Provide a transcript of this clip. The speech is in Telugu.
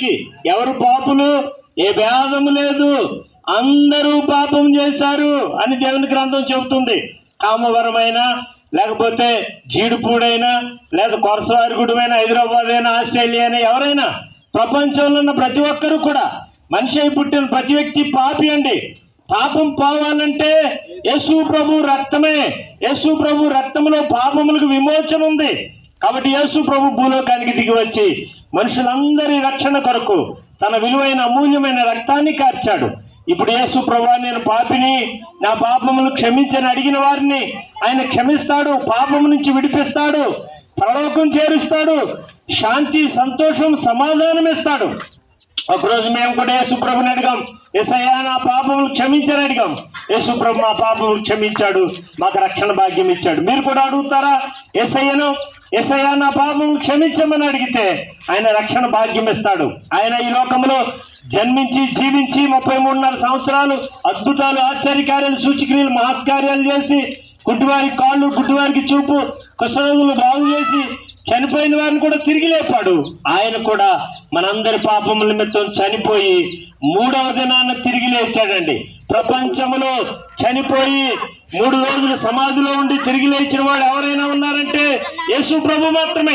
కి ఎవరు పాపులు? ఏ భేదము లేదు. అందరూ పాపం చేశారు అని దేవుని గ్రంథం చెబుతుంది. కామవరమైన లేకపోతే జీడిపూడైనా లేదా కొరసవారిగుడమైన హైదరాబాద్ అయినా ఆస్ట్రేలియా అయినా ఎవరైనా ప్రపంచంలో ఉన్న ప్రతి ఒక్కరూ కూడా మనిషి అయి పుట్టిన ప్రతి వ్యక్తి పాపి అండి. పాపం పోవాలంటే యేసు ప్రభు రక్తమే. యేసు ప్రభు రక్తంలో పాపములకు విమోచన ఉంది. కాబట్టి యేసు ప్రభు భూలోకానికి దిగి వచ్చి మనుషులందరి రక్షణ కొరకు తన విలువైన అమూల్యమైన రక్తాన్ని కార్చాడు. ఇప్పుడు యేసు ప్రభు నేను పాపిని నా పాపములు క్షమించని అడిగిన వారిని ఆయన క్షమిస్తాడు పాపము నుంచి విడిపిస్తాడు పరలోకం చేరుస్తాడు శాంతి సంతోషం సమాధానం ఇస్తాడు. ఒకరోజు మేము కూడా యేసుప్రభుని అడిగాం ఎసయ్యా నా పాపములు క్షమించని అడిగాం. యేసుప్రభు మా పాపములు క్షమించాడు మాకు రక్షణ భాగ్యం ఇచ్చాడు. మీరు కూడా అడుగుతారా ఎసయ్యను ఎసయా నా పాపం క్షమించమని అడిగితే ఆయన రక్షణ భాగ్యం ఇస్తాడు ఆయన ఈ లోకంలో జన్మించి జీవించి ముప్పై మూడున్నర సంవత్సరాలు అద్భుతాలు ఆశ్చర్యకార్యాలు సూచక్రియలు మహత్కార్యాలు చేసి గుడ్డివారికి కాళ్ళు గుడ్డివారికి చూపు కుశరోగులు బాగు చేసి చనిపోయిన వారిని కూడా తిరిగి లేపాడు. ఆయన కూడా మనందరి పాపముల నిమిత్తం చనిపోయి మూడవ దినాన తిరిగి లేచాడండి. ప్రపంచంలో చనిపోయి మూడు రోజులు సమాధిలో ఉండి తిరిగి లేచిన వాడు ఎవరైనా ఉన్నారంటే యేసు ప్రభు మాత్రమే.